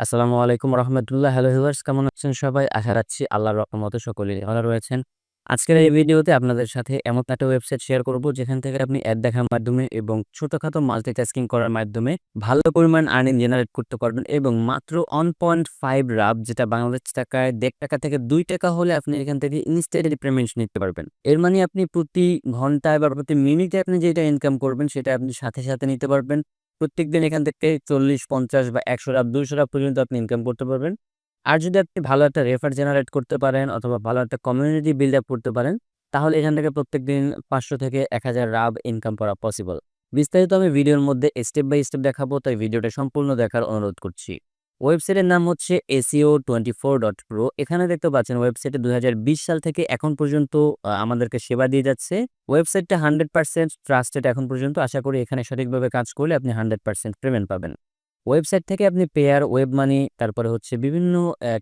আসসালামু আলাইকুম রহমতুল্লাহ। Hello viewers কেমন আছেন সবাই? আশা রাখছি আল্লাহর রহমতে সকলেই ভালো রয়েছেন। আজকের এই ভিডিওতে আপনাদের সাথে এমন একটা ওয়েবসাইট শেয়ার করব, যেখান থেকে আপনি অ্যাড দেখার মাধ্যমে এবং ছোটখাটো মাল্টিটাস্কিং করার মাধ্যমে ভালো পরিমাণ আর্নিং জেনারেট করতে পারবেন এবং মাত্র ওয়ান পয়েন্ট ফাইভ রাব, যেটা বাংলাদেশ টাকায় দেড় টাকা থেকে দুই টাকা হলে আপনি এখান থেকে ইনস্ট্যান্টলি পেমেন্ট নিতে পারবেন। এর মানে আপনি প্রতি ঘন্টায় বা প্রতি মিনিটে আপনি যেটা ইনকাম করবেন, সেটা আপনি সাথে সাথে নিতে পারবেন। প্রত্যেকদিন এখান থেকে চল্লিশ, পঞ্চাশ বা একশো রাব দুইশো রাব পর্যন্ত আপনি ইনকাম করতে পারবেন। আর যদি আপনি ভালো একটা রেফার জেনারেট করতে পারেন অথবা ভালো একটা কমিউনিটি বিল্ড আপ করতে পারেন, তাহলে এখান থেকে প্রত্যেক দিন পাঁচশো থেকে এক হাজার রাব ইনকাম করা পসিবল বিস্তারিত আমি ভিডিওর মধ্যে স্টেপ বাই স্টেপ দেখাবো, তাই ভিডিওটা সম্পূর্ণ দেখার অনুরোধ করছি। ওয়েবসাইটের নাম হচ্ছে ACO twenty four dot pro এখানে দেখতে পাচ্ছেন ওয়েবসাইটে দু হাজার বিশ সাল থেকে এখন পর্যন্ত আমাদেরকে সেবা দিয়ে যাচ্ছে। ওয়েবসাইটটা হান্ড্রেড পার্সেন্ট ট্রাস্টেড এখন পর্যন্ত। আশা করি এখানে সঠিকভাবে কাজ করলে আপনি হান্ড্রেড পার্সেন্ট পেমেন্ট পাবেন। ওয়েবসাইট থেকে আপনি পেয়ার ওয়েব মানি তারপরে হচ্ছে বিভিন্ন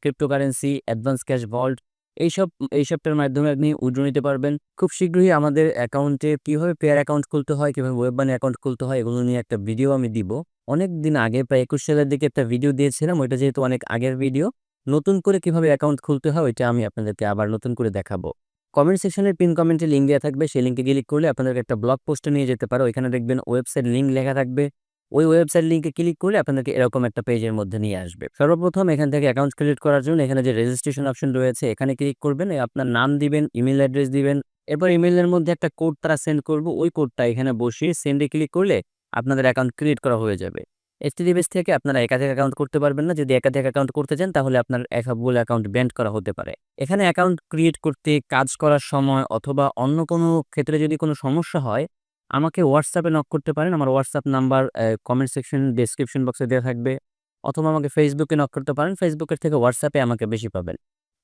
ক্রিপ্টোকারেন্সি অ্যাডভান্স ক্যাশ ভল্ট এইসব, এইসবটার মাধ্যমে আপনি উইড্রো নিতে পারবেন। খুব শীঘ্রই আমাদের অ্যাকাউন্টে কীভাবে পেয়ার অ্যাকাউন্ট খুলতে হয়, কীভাবে ওয়েব মানি অ্যাকাউন্ট খুলতে হয়, এগুলো নিয়ে একটা ভিডিও আমি দিব। অনেক দিন আগে, প্রায় একুশ সালের দিকে একটা ভিডিও দিয়েছিলাম। ওইটা যেহেতু অনেক আগের ভিডিও নতুন করে কীভাবে অ্যাকাউন্ট খুলতে হয়, ওইটা আমি আপনাদেরকে আবার নতুন করে দেখাবো। কমেন্ট সেকশনের পিন কমেন্টে লিঙ্ক দেওয়া থাকবে। সেই লিঙ্কে ক্লিক করলে আপনাদেরকে একটা ব্লগ পোস্টে নিয়ে যেতে পারে। ওইখানে দেখবেন ওয়েবসাইট লিঙ্ক লেখা থাকবে। ওই ওয়েবসাইট লিঙ্কে ক্লিক করলে আপনাদেরকে এরকম একটা পেজের মধ্যে নিয়ে আসবে। সর্বপ্রথম এখান থেকে অ্যাকাউন্ট ক্রিয়েট করার জন্য এখানে যে রেজিস্ট্রেশন অপশন রয়েছে, এখানে ক্লিক করবেন। আপনার নাম দিবেন ইমেল অ্যাড্রেস দিবেন। এরপর ইমেলের মধ্যে একটা কোড তারা সেন্ড করব। ওই কোডটা এখানে বসিয়ে সেন্ডে ক্লিক করলে আপনাদের অ্যাকাউন্ট ক্রিয়েট করা হয়ে যাবে। এইচটিডিএস থেকে আপনারা একাধিক অ্যাকাউন্ট করতে পারবেন না। যদি একাধিক অ্যাকাউন্ট করতে চান, তাহলে আপনার সবগুলো অ্যাকাউন্ট ব্যান্ড করা হতে পারে। এখানে অ্যাকাউন্ট ক্রিয়েট করতে, কাজ করার সময় অথবা অন্য কোনো ক্ষেত্রে যদি কোনো সমস্যা হয়, আমাকে হোয়াটসঅ্যাপে নক করতে পারেন। আমার WhatsApp number comment section description বক্সে দেওয়া থাকবে। অথবা আমাকে ফেসবুকে নক করতে পারেন। ফেসবুকের থেকে হোয়াটসঅ্যাপে আমাকে বেশি পাবেন।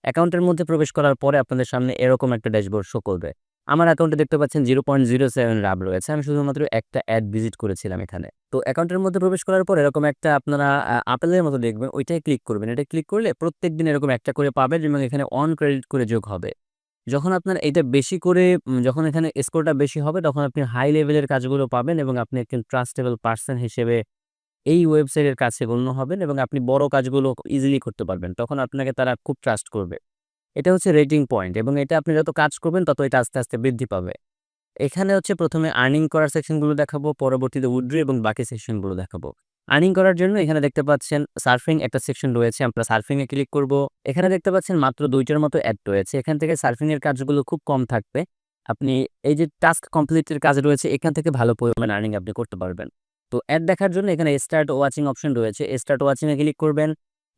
অ্যাকাউন্টের মধ্যে প্রবেশ করার পরে আপনাদের সামনে এরকম একটা ড্যাশবোর্ড শো করবে। আমার অ্যাকাউন্টে দেখতে পাচ্ছেন zero point zero seven rub রয়েছে। আমি শুধুমাত্র একটা অ্যাড ভিজিট করেছিলাম এখানে। তো অ্যাকাউন্টের মধ্যে প্রবেশ করার পর এরকম একটা আপনারা আপেলের মতো দেখবেন ওইটাই ক্লিক করবেন। এটা ক্লিক করলে প্রত্যেক দিন এরকম একটা করে পাবেন এবং এখানে অন ক্রেডিট করে যোগ হবে। যখন আপনার এটা বেশি করে যখন এখানে স্কোরটা বেশি হবে, তখন আপনি হাই লেভেলের কাজগুলো পাবেন এবং আপনি একজন ট্রাস্টেবল পার্সন হিসেবে এই ওয়েবসাইটের কাছে গণ্য হবেন এবং আপনি বড় কাজগুলো ইজিলি করতে পারবেন। তখন আপনাকে তারা খুব ট্রাস্ট করবে। এটা হচ্ছে রেটিং পয়েন্ট এবং এটা আপনি যত কাজ করবেন তত এটা আস্তে আস্তে বৃদ্ধি পাবে। এখানে হচ্ছে প্রথমে আর্নিং করার সেকশনগুলো দেখাবো, পরবর্তীতে উইথড্র এবং বাকি সেকশনগুলো দেখাবো। আর্নিং করার জন্য এখানে দেখতে পাচ্ছেন সার্ফিং একটা সেকশন রয়েছে, আমরা সার্ফিং এ ক্লিক করব। এখানে দেখতে পাচ্ছেন মাত্র দুইটার মতো অ্যাড রয়েছে। এখান থেকে সার্ফিংয়ের কাজগুলো খুব কম থাকবে। আপনি এই যে টাস্ক কমপ্লিটের কাজ রয়েছে, এখান থেকে ভালো পরিমাণ আর্নিং আপনি করতে পারবেন। তো অ্যাড দেখার জন্য এখানে স্টার্ট ওয়াচিং অপশন রয়েছে। স্টার্ট ওয়াচিং এ ক্লিক করবেন।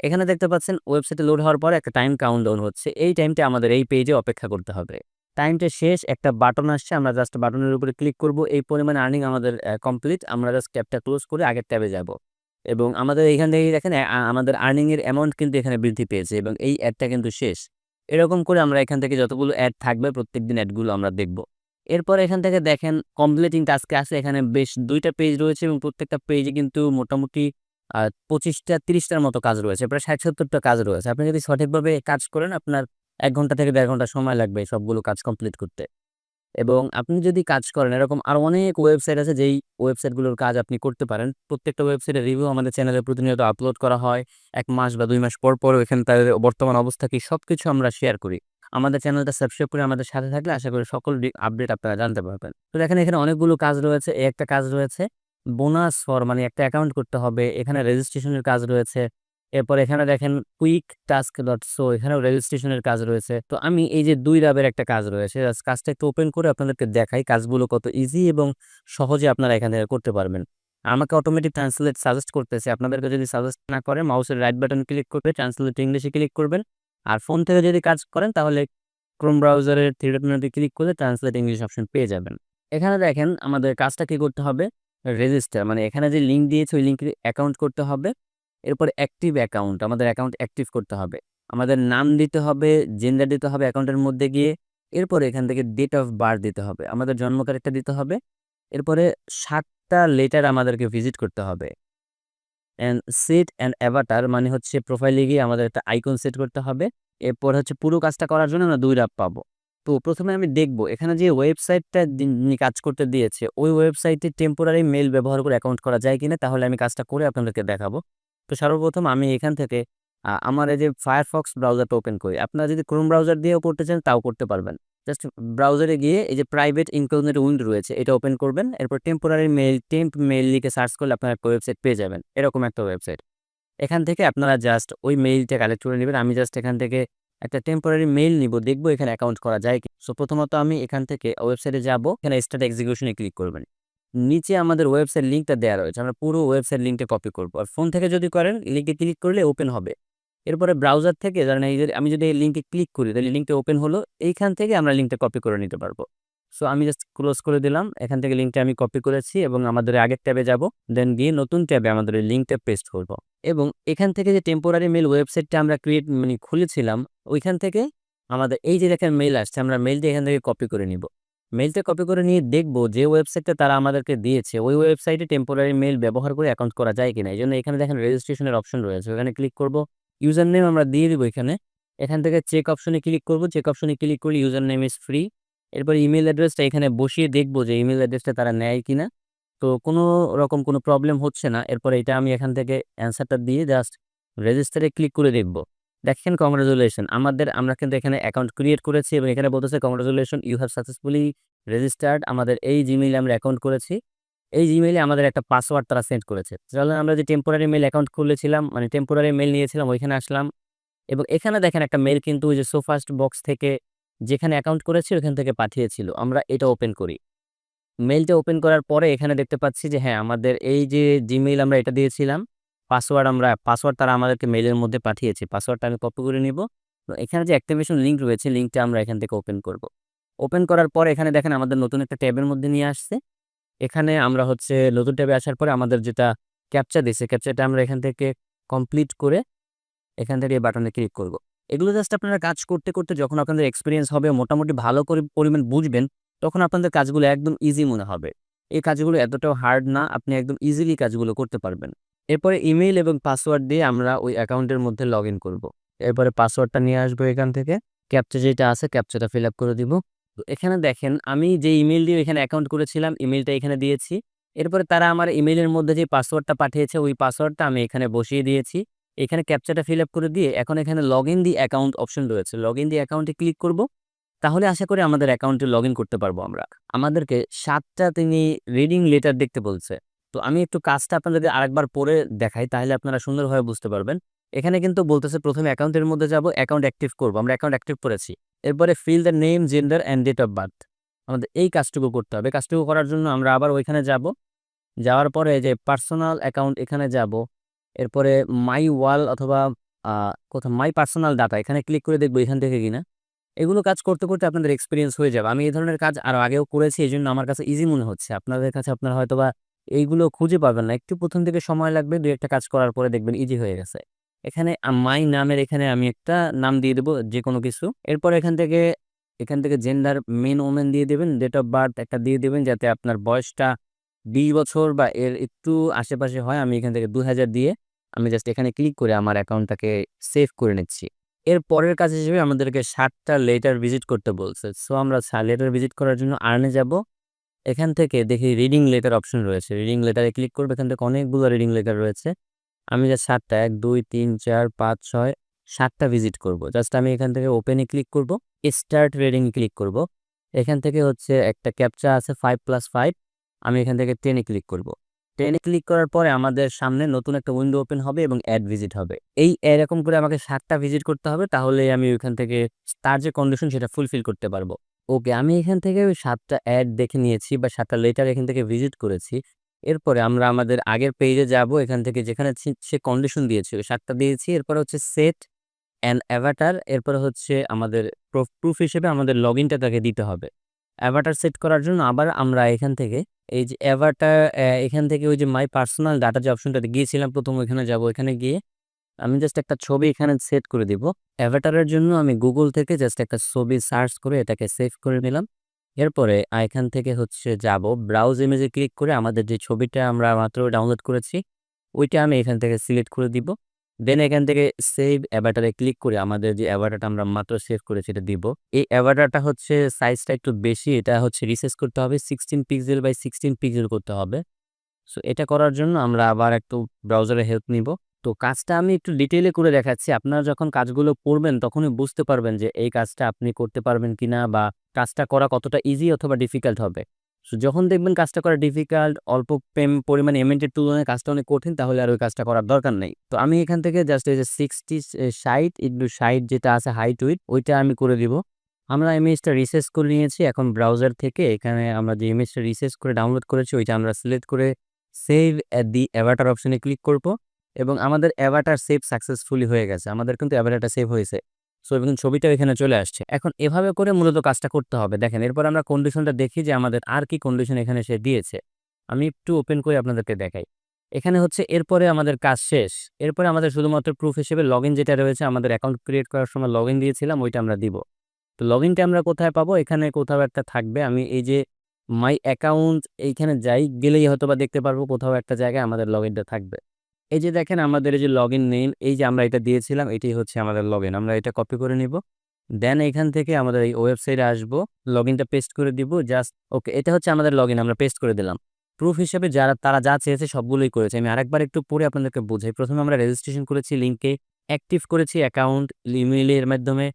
এখানে দেখতে পাচ্ছেন, ওয়েবসাইটে লোড হওয়ার পর একটা টাইম কাউন্টডাউন হচ্ছে। এই টাইমটা আমাদের এই পেজে অপেক্ষা করতে হবে। টাইমটা শেষ, একটা বাটন আসছে, আমরা জাস্ট বাটনের উপরে ক্লিক করব। এই পরিমাণ আর্নিং আমাদের কমপ্লিট। আমরা জাস্ট ট্যাবটা ক্লোজ করে আগের ট্যাবে যাব। এবং আমাদের এখান থেকে দেখেন আমাদের আর্নিংয়ের অ্যামাউন্ট কিন্তু এখানে বৃদ্ধি পেয়েছে এবং এই অ্যাডটা কিন্তু শেষ। এরকম করে আমরা এখান থেকে যতগুলো অ্যাড থাকবে, প্রত্যেকদিন অ্যাডগুলো আমরা দেখব। এরপর এখান থেকে দেখেন, কমপ্লিটিং টাস্কে আছে। এখানে বেশ দুইটা পেজ রয়েছে এবং প্রত্যেকটা পেজে কিন্তু মোটামুটি পঁচিশটা তিরিশটার মতো কাজ রয়েছে, প্রায় ষাট সত্তরটা কাজ রয়েছে। আপনি যদি সঠিকভাবে কাজ করেন, আপনার এক ঘণ্টা থেকে দেড় ঘণ্টা সময় লাগবে সবগুলো কাজ কমপ্লিট করতে। এবং আপনি যদি কাজ করেন, এরকম আরও অনেক ওয়েবসাইট আছে যেই ওয়েবসাইটগুলোর কাজ আপনি করতে পারেন। প্রত্যেকটা ওয়েবসাইটের রিভিউ আমাদের চ্যানেলে প্রতিনিয়ত আপলোড করা হয়। এক মাস বা দুই মাস পর পর এখানে তাদের বর্তমান অবস্থা কি সব কিছু আমরা শেয়ার করি। আমাদের চ্যানেলটা সাবস্ক্রাইব করে আমাদের সাথে থাকলে আশা করি সকল আপডেট আপনারা জানতে পারবেন। তো দেখেন এখানে অনেকগুলো কাজ রয়েছে একটা কাজ রয়েছে বোনাস ফর মানে একটা অ্যাকাউন্ট করতে হবে। এখানে রেজিস্ট্রেশনের কাজ রয়েছে। এরপর এখানে দেখেন কুইক টাস্ক ডট সো এখানেও রেজিস্ট্রেশনের কাজ রয়েছে। তো আমি এই যে দুই রাবের একটা কাজ রয়েছে কাজটা একটু ওপেন করে আপনাদেরকে দেখাই কাজগুলো কত ইজি এবং সহজে আপনারা এখান থেকে করতে পারবেন। আমাকে অটোমেটিক ট্রান্সলেট সাজেস্ট করতেছে। আপনাদেরকে যদি সাজেস্ট না করে মাউসের রাইট বাটন ক্লিক করবে ট্রান্সলেট ইংলিশে ক্লিক করবেন। আর ফোন থেকে যদি কাজ করেন, তাহলে ক্রোম ব্রাউজারের থ্রি ডট মেনুতে ক্লিক করে ট্রান্সলেট ইংলিশ অপশন পেয়ে যাবেন। এখানে দেখেন আমাদের কাজটা কি করতে হবে? রেজিস্টার মানে এখানে যে লিঙ্ক দিয়েছে, ওই লিঙ্কে অ্যাকাউন্ট করতে হবে। এরপর অ্যাক্টিভ অ্যাকাউন্ট আমাদের অ্যাকাউন্ট অ্যাক্টিভ করতে হবে। আমাদের নাম দিতে হবে জেন্ডার দিতে হবে অ্যাকাউন্টের মধ্যে গিয়ে। এরপর এখান থেকে ডেট অফ বার্থ দিতে হবে, আমাদের জন্ম তারিখটা দিতে হবে। এরপরে সাতটা লেটার আমাদেরকে ভিজিট করতে হবে। অ্যান্ড সেট অ্যান্ড অ্যাভাটার মানে হচ্ছে প্রোফাইলে গিয়ে আমাদের একটা আইকন সেট করতে হবে। এরপর হচ্ছে পুরো কাজটা করার জন্য আমরা দুই রাপ পাবো। তো প্রথমে আমি দেখব, এখানে যে ওয়েবসাইটটা কাজ করতে দিয়েছে, ওই ওয়েবসাইটে টেম্পোরারি মেল ব্যবহার করে অ্যাকাউন্ট করা যায় কিনা, তাহলে আমি কাজটা করে আপনাদেরকে দেখাবো তো সর্বপ্রথম আমি এখান থেকে আমার এই যে Firefox ব্রাউজারটা ওপেন করি। আপনারা যদি Chrome ব্রাউজার দিয়েও করতে চান, তাও করতে পারবেন। জাস্ট ব্রাউজারে গিয়ে এই যে প্রাইভেট ইনকগনিটো উইন্ডো রয়েছে, এটা ওপেন করবেন। এরপর টেম্পোরারি মেল টেম্প মেইল লিখে সার্চ করলে আপনারা একটা ওয়েবসাইট পেয়ে যাবেন। এরকম একটা ওয়েবসাইট। এখান থেকে আপনারা জাস্ট ওই মেইলটা কালেক্ট করে নেবেন, আমি জাস্ট এখান থেকে একটা টেম্পোরারি মেইল নিব, দেখব এখানে অ্যাকাউন্ট করা যায় কি? সো প্রথমত আমি এখান থেকে ওয়েবসাইটে যাব। এখানে স্টার্ট এক্সিকিউশনে ক্লিক করবেন। নিচে আমাদের ওয়েবসাইট লিঙ্কটা দেওয়া রয়েছে। আমরা পুরো ওয়েবসাইট লিঙ্কটা কপি করব আর ফোন থেকে যদি করেন লিঙ্কে ক্লিক করলে ওপেন হবে। এরপরে ব্রাউজার থেকে ধরেন আমি যদি এই লিঙ্কে ক্লিক করি, তাহলে লিঙ্কটা ওপেন হলো। এইখান থেকে আমরা লিঙ্কটা কপি করে নিতে পারব। সো আমি জাস্ট ক্লোজ করে দিলাম। এখান থেকে লিঙ্কটা আমি কপি করেছি এবং আমাদের আগের ট্যাবে যাব দেন গিয়ে নতুন ট্যাবে আমাদের লিঙ্কটা পেস্ট করব। এবং এখান থেকে যে টেম্পোরারি মেল ওয়েবসাইটটা আমরা ক্রিয়েট মানে খুলেছিলাম, ওইখান থেকে আমাদের এই যে দেখেন মেইল আসছে, আমরা মেইলটা এখান থেকে কপি করে নিব। মেইলটা কপি করে নিয়ে দেখব যে ওয়েবসাইটটা তারা আমাদেরকে দিয়েছে, ওই ওয়েবসাইটে টেম্পোরারি মেইল ব্যবহার করে অ্যাকাউন্ট করা যায় কিনা। এই জন্য এখানে দেখেন রেজিস্ট্রেশনের অপশন রয়েছে। ওখানে ক্লিক করব। ইউজার নেম আমরা দিয়ে দিব এখানে। এখান থেকে চেক অপশনে ক্লিক করব। চেক অপশনে ক্লিক করলে ইউজার নেম ইজ ফ্রি। এরপর ইমেইল অ্যাড্রেসটা এখানে বসিয়ে দেখব যে ইমেল অ্যাড্রেসটা তারা নেয় কিনা। তো কোনো রকম কোনো প্রবলেম হচ্ছে না। এরপর এটা আমি এখান থেকে অ্যান্সারটা দিয়ে জাস্ট রেজিস্টারে ক্লিক করে দেখব। দেখেন কংগ্রাচুলেশন আমাদের, আমরা কিন্তু এখানে অ্যাকাউন্ট ক্রিয়েট করেছি এবং এখানে বলতেছে congratulation you have successfully registered আমাদের এই জিমেইলে আমরা অ্যাকাউন্ট করেছি। এই জিমেইলে আমাদের একটা পাসওয়ার্ড তারা সেন্ড করেছে। চলেন আমরা যে টেম্পোরারি মেইল অ্যাকাউন্ট খুলেছিলাম মানে টেম্পোরারি মেল নিয়েছিলাম, ওইখানে আসলাম। এবং এখানে দেখেন একটা মেল কিন্তু ওই যে সোফাস্ট বক্স থেকে যেখানে অ্যাকাউন্ট করেছি ওখান থেকে পাঠিয়েছিল। আমরা এটা ওপেন করি। মেইলটা ওপেন করার পরে এখানে দেখতে পাচ্ছি যে হ্যাঁ, আমাদের এই যে জিমেইল আমরা এটা দিয়েছিলাম। পাসওয়ার্ড আমরা পাসওয়ার্ড তারা আমাদেরকে মেইলের মধ্যে পাঠিয়েছে। পাসওয়ার্ডটা আমি কপি করে নিব। তো এখানে যে অ্যাক্টিভেশন লিঙ্ক রয়েছে লিঙ্কটা আমরা এখান থেকে ওপেন করব। ওপেন করার পরে এখানে দেখেন আমাদের নতুন একটা ট্যাবের মধ্যে নিয়ে আসছে। এখানে আমরা হচ্ছে নতুন ট্যাবে আসার পরে আমাদের যেটা ক্যাপচা দিছে ক্যাপচাটা আমরা এখান থেকে কমপ্লিট করে এখান থেকে এই বাটনে ক্লিক করব। এগুলো জাস্ট আপনারা কাজ করতে, করতে যখন আপনাদের এক্সপিরিয়েন্স হবে মোটামুটি ভালো করে পরিমাণ বুঝবেন তখন আপনাদের কাজগুলো একদম ইজি মনে হবে। এই কাজগুলো এতটাও হার্ড না। আপনি একদম ইজিলি কাজগুলো করতে পারবেন। এরপরে ইমেইল এবং পাসওয়ার্ড দিয়ে আমরা ওই অ্যাকাউন্টের মধ্যে লগ ইন করব এরপরে পাসওয়ার্ডটা নিয়ে আসব এখান থেকে। ক্যাপচা যেটা আছে ক্যাপচাটা ফিল আপ করে দিব। তো এখানে দেখেন আমি যে ইমেইল দিয়ে এখানে অ্যাকাউন্ট করেছিলাম ইমেইলটা এখানে দিয়েছি। এরপরে তারা আমার ইমেইলের মধ্যে যে পাসওয়ার্ডটা পাঠিয়েছে ওই পাসওয়ার্ডটা আমি এখানে বসিয়ে দিয়েছি। এখানে ক্যাপচাটা ফিল আপ করে দিয়ে এখন এখানে log in the account option রয়েছে। লগ ইন দি অ্যাকাউন্টে ক্লিক করব। তাহলে আশা করি আমাদের অ্যাকাউন্টে লগইন করতে পারব আমরা। আমাদেরকে সাতটা তিনি রিডিং লেটার দেখতে বলছে। তো আমি একটু কাজটা আপনাদেরকে আরেকবার পরে দেখাই তাহলে আপনারা সুন্দরভাবে বুঝতে পারবেন। এখানে কিন্তু বলতেছে প্রথমে অ্যাকাউন্টের মধ্যে যাব অ্যাকাউন্ট অ্যাক্টিভ করব। আমরা অ্যাকাউন্ট অ্যাক্টিভ করেছি। এরপরে fill the name, gender and date of birth. আমাদের এই কাজটুকু করতে হবে। কাজটুকু করার জন্য আমরা আবার ওইখানে যাব। যাওয়ার পরে যে পার্সোনাল অ্যাকাউন্ট এখানে যাব। এরপরে মাই ওয়াল অথবা কোথাও মাই পার্সোনাল ডাটা এখানে ক্লিক করে দেখব এখান থেকে কিনা। এগুলো কাজ করতে, করতে আপনাদের এক্সপিরিয়েন্স হয়ে যাবে। আমি এই ধরনের কাজ আরও আগেও করেছি এই জন্য আমার কাছে ইজি মনে হচ্ছে। আপনাদের কাছে আপনারা হয়তোবা এইগুলো খুঁজে পাবেন না। একটু প্রথম থেকে সময় লাগবে। ২-১ কাজ করার পরে দেখবেন ইজি হয়ে গেছে। এখানে মাই নামের এখানে আমি একটা নাম দিয়ে দেব যেকোনো কিছু। এরপর এখান থেকে এখান থেকে জেন্ডার মেন ওমেন দিয়ে দেবেন ডেট অফ বার্থ একটা দিয়ে দিবেন যাতে আপনার বয়সটা ২০ বছর বা এর একটু আশেপাশে হয়। আমি এখান থেকে ২০০০ দিয়ে আমি জাস্ট এখানে ক্লিক করে আমার অ্যাকাউন্টটাকে সেভ করে নিচ্ছি। এর পরের কাজ হিসেবে আমাদেরকে ৭ টা লেটার ভিজিট করতে বলছে। সো আমরা লেটার ভিজিট করার জন্য আর্নে যাব। এখান থেকে দেখি রিডিং লেটার অপশন রয়েছে। রিডিং লেটারে ক্লিক করব। এখান থেকে অনেকগুলো রিডিং লেটার রয়েছে। আমি জাস্ট ৭ টা ১, ২, ৩, ৪, ৫, ৬, ৭ টা ভিজিট করব। জাস্ট আমি এখান থেকে ওপেন ক্লিক করব। স্টার্ট রিডিং ক্লিক করব। এখান থেকে হচ্ছে একটা ক্যাপচা আছে 5+5 আমি এখান থেকে 10 এ ক্লিক করব। 10 এ ক্লিক করার পরে আমাদের সামনে নতুন একটা উইন্ডো ওপেন হবে এবং অ্যাড ভিজিট হবে। এই এরকম করে আমাকে সাতটা ভিজিট করতে হবে, তাহলেই আমি ওইখান থেকে তার যে কন্ডিশন সেটা ফুলফিল করতে পারব। ওকে আমি এখান থেকে ওই সাতটা অ্যাড দেখে নিয়েছি বা সাতটা লেটার এখান থেকে ভিজিট করেছি। এরপরে আমরা আমাদের আগের পেজে যাব। এখান থেকে যেখানে সে কন্ডিশন দিয়েছে, ওই ৭ টা দিয়েছি। এরপরে হচ্ছে সেট অ্যান অ্যাভাটার এরপরে হচ্ছে আমাদের প্রুফ হিসেবে আমাদের লগইনটা তাকে দিতে হবে। অ্যাভাটার সেট করার জন্য আবার আমরা এখান থেকে, এই যে অ্যাভাটার এখান থেকে ওই যে মাই পার্সোনাল ডাটা যে অপশনটাতে গিয়েছিলাম প্রথম ওইখানে যাব। এখানে গিয়ে আমি জাস্ট একটা ছবি এখানে সেট করে দিব। অ্যাভাটারের জন্য আমি গুগল থেকে জাস্ট একটা ছবি সার্চ করে এটাকে সেভ করে নিলাম। এরপরে এখান থেকে হচ্ছে যাব ব্রাউজ ইমেজে ক্লিক করে আমাদের যে ছবিটা আমরা মাত্র ডাউনলোড করেছি, ওইটা আমি এখান থেকে সিলেক্ট করে দিব। দেন এখান থেকে সেভ অ্যাভাটারে ক্লিক করে আমাদের যে অ্যাভাটারটা আমরা মাত্র সেভ করে সেটা দিব। এই অ্যাভাটারটা হচ্ছে সাইজটা একটু বেশি, এটা হচ্ছে রিসেস করতে হবে 16 পিক্সেল বাই 16 পিক্সেল করতে হবে। সো এটা করার জন্য আমরা আবার একটু ব্রাউজারের হেল্প নিব। তো কাজটা আমি একটু ডিটেইলে করে দেখাচ্ছি। আপনারা যখন কাজগুলো করবেন, তখনই বুঝতে পারবেন যে এই কাজটা আপনি করতে পারবেন কিনা বা কাজটা করা কতটা ইজি অথবা ডিফিকাল্ট হবে। সো যখন দেখবেন কাজটা করা ডিফিকাল্ট, অল্প পেম পরিমাণে এমএন্টের তুলনায় কাজটা অনেক কঠিন তাহলে আর ওই কাজটা করার দরকার নেই। তো আমি এখান থেকে জাস্ট এই যে 60 এ 60 ইন্টু 60 যেটা আছে হাইট উইডথ ওইটা আমি করে দিব। আমরা ইমেজটা রিসার্চ করে নিয়েছি। এখন ব্রাউজার থেকে এখানে আমরা যে ইমেজটা রিসার্চ করে ডাউনলোড করেছি ওইটা আমরা সিলেক্ট করে সেভ দি অ্যাভাটার অপশনে ক্লিক করব এবং আমাদের অ্যাভাটার সেভ সাকসেসফুলি হয়ে গেছে। আমাদের কিন্তু অ্যাভাটারটা সেভ হয়েছে। সো এবং ছবিটাও এখানে চলে আসছে। এখন এভাবে করে মূলত কাজটা করতে হবে। দেখেন এরপর আমরা কন্ডিশনটা দেখি যে আমাদের আর কি কন্ডিশন এখানে সে দিয়েছে। আমি একটু ওপেন করে আপনাদেরকে দেখাই। এখানে হচ্ছে এরপরে আমাদের কাজ শেষ। এরপরে আমাদের শুধুমাত্র প্রুফ হিসেবে লগইন যেটা রয়েছে আমাদের অ্যাকাউন্ট ক্রিয়েট করার সময় লগইন দিয়েছিলাম ওইটা আমরা দিব। তো লগইনটা আমরা কোথায় পাবো? এখানে কোথাও একটা থাকবে। আমি এই যে মাই অ্যাকাউন্ট এইখানে যাই, গেলেই হয়তোবা দেখতে পারব কোথাও একটা জায়গায় আমাদের লগইনটা থাকবে। এই যে দেখেন আমাদের এই যে লগ ইন নেম এই যে আমরা এটা দিয়েছিলাম এটাই হচ্ছে আমাদের লগইন। আমরা এটা কপি করে নিব। দেন এখান থেকে আমাদের এই ওয়েবসাইটে আসব। লগইনটা পেস্ট করে দিব। জাস্ট ওকে এটা হচ্ছে আমাদের লগইন আমরা পেস্ট করে দিলাম। প্রুফ হিসেবে যারা তারা যা চেয়েছে সবগুলোই করেছে। আমি আরেকবার একটু পরে আপনাদেরকে বোঝাই। প্রথমে আমরা রেজিস্ট্রেশন করেছি লিংকে, অ্যাক্টিভ করেছি অ্যাকাউন্ট ইমেইলের মাধ্যমে।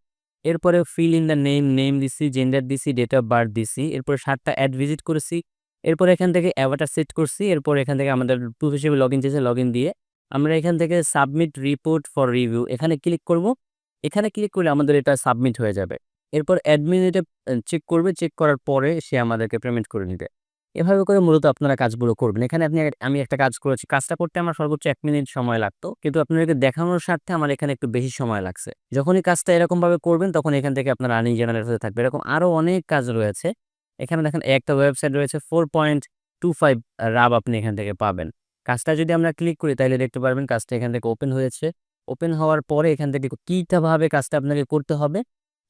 এরপরে fill in the name, name দিছি, জেন্ডার দিছি, ডেট অফ বার্থ দিছি। এরপরে ৭ টা অ্যাড ভিজিট করেছি। এরপর এখান থেকে অ্যাভাটার সেট করছি। এরপর এখান থেকে আমাদের প্রুফ হিসেবে লগ ইন চেয়েছে লগইন দিয়ে আমরা এখান থেকে সাবমিট রিপোর্ট ফর রিভিউ এখানে ক্লিক করব। এখানে ক্লিক করলে আমাদের এটা সাবমিট হয়ে যাবে। এরপর অ্যাডমিন এটা চেক করবে। চেক করার পরে সে আমাদেরকে পেমেন্ট করে নিবে। এভাবে করে মূলত আপনারা কাজগুলো করবেন। এখানে আপনি আমি একটা কাজ করেছি। কাজটা করতে আমার সর্বোচ্চ এক মিনিট সময় লাগতো। কিন্তু আপনাদেরকে দেখানোর স্বার্থে আমার এখানে একটু বেশি সময় লাগছে। যখনই কাজটা এরকমভাবে করবেন, তখন এখান থেকে আপনার আর্নিং জেনারেট হতে থাকবে। এরকম আরও অনেক কাজ রয়েছে। এখানে দেখেন একটা ওয়েবসাইট রয়েছে 4.25 রাব আপনি এখান থেকে পাবেন। কাজটা যদি আমরা ক্লিক করি, তাইলে দেখতে পারবেন কাজটা এখান থেকে ওপেন হয়েছে। ওপেন হওয়ার পরে এখান থেকে কীভাবে কাজটা আপনাকে করতে হবে,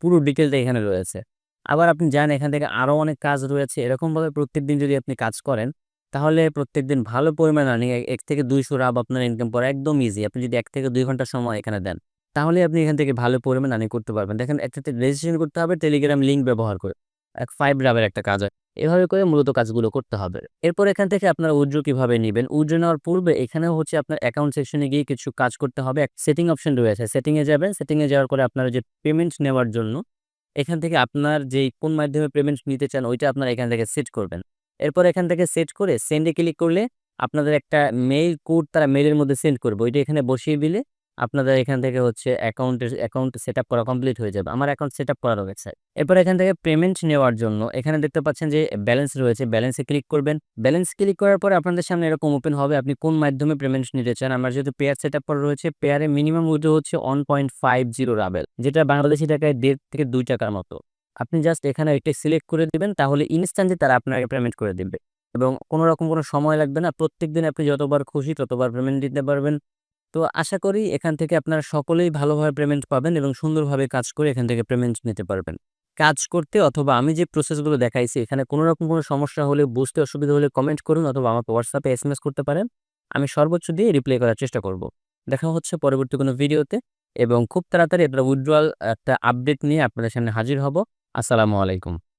পুরো ডিটেইলটা এখানে রয়েছে। আবার আপনি যান এখান থেকে আরও অনেক কাজ রয়েছে। এরকমভাবে প্রত্যেকদিন যদি আপনি কাজ করেন, তাহলে প্রত্যেকদিন ভালো পরিমাণ আর্নিং এক থেকে ২০০ রাব আপনার ইনকাম করা একদম ইজি। আপনি যদি ১ থেকে দুই ঘণ্টা সময় এখানে দেন, তাহলে আপনি এখান থেকে ভালো পরিমাণ আর্নিং করতে পারবেন। দেখেন একটাতে রেজিস্ট্রেশন করতে হবে টেলিগ্রাম লিঙ্ক ব্যবহার করে। এক ফাইভ রাবের একটা কাজ হয়। এভাবে করে মূলত কাজগুলো করতে হবে। এরপর এখান থেকে আপনারা উইথড্র কীভাবে নিবেন? উইথড্র নেওয়ার পূর্বে এখানেও হচ্ছে আপনার অ্যাকাউন্ট সেকশনে গিয়ে কিছু কাজ করতে হবে। এক সেটিং অপশন রয়েছে। সেটিং এ যাবেন। সেটিং এ যাওয়ার পরে আপনারা যে পেমেন্ট নেওয়ার জন্য এখান থেকে আপনার যেই কোন মাধ্যমে পেমেন্ট নিতে চান, ওইটা আপনারা এখান থেকে সেট করবেন। এরপর এখান থেকে সেট করে সেন্ডে ক্লিক করলে আপনাদের একটা মেইল কোড তারা মেইলের মধ্যে সেন্ড করবে। ওইটা এখানে বসিয়ে দিলে আপনাদের এখান থেকে হচ্ছে অ্যাকাউন্টের অ্যাকাউন্ট সেটআপ করা কমপ্লিট হয়ে যাবে। আমার অ্যাকাউন্ট সেটআপ করা রয়েছে। এরপর এখান থেকে পেমেন্ট নেওয়ার জন্য এখানে দেখতে পাচ্ছেন যে ব্যালেন্স রয়েছে। ব্যালেন্সে ক্লিক করবেন। ব্যালেন্স ক্লিক করার পরে আপনাদের সামনে এরকম ওপেন হবে। আপনি কোন মাধ্যমে পেমেন্ট নিতে চান। আমার যেহেতু পেয়ার সেটআপ করা রয়েছে, পেয়ারে মিনিমাম উইথড্র হচ্ছে 1.50 রাবেল, যেটা বাংলাদেশি টাকায় দেড় থেকে দুই টাকার মতো। আপনি জাস্ট এখানে এটা সিলেক্ট করে দিবেন, তাহলে ইনস্ট্যান্টলি তারা আপনাকে পেমেন্ট করে দিবে এবং কোনো রকম কোনো সময় লাগবে না। প্রত্যেক দিন আপনি যতবার খুশি ততবার পেমেন্ট দিতে পারবেন। তো আশা করি এখান থেকে আপনারা সকলেই ভালোভাবে পেমেন্ট পাবেন এবং সুন্দরভাবে কাজ করে এখান থেকে পেমেন্ট নিতে পারবেন। কাজ করতে অথবা আমি যে প্রসেসগুলো দেখাইছি, এখানে কোনো রকম কোনো সমস্যা হলে, বুঝতে অসুবিধা হলে কমেন্ট করুন অথবা আমাকে WhatsApp এ এসএমএস করতে পারেন। আমি সর্বোচ্চ দিয়ে রিপ্লাই করার চেষ্টা করব। দেখা হচ্ছে পরবর্তী কোনো ভিডিওতে এবং খুব তাড়াতাড়ি আপনারা উইথড্রয়াল একটা আপডেট নিয়ে আপনাদের সামনে হাজির হব। আসসালামু আলাইকুম।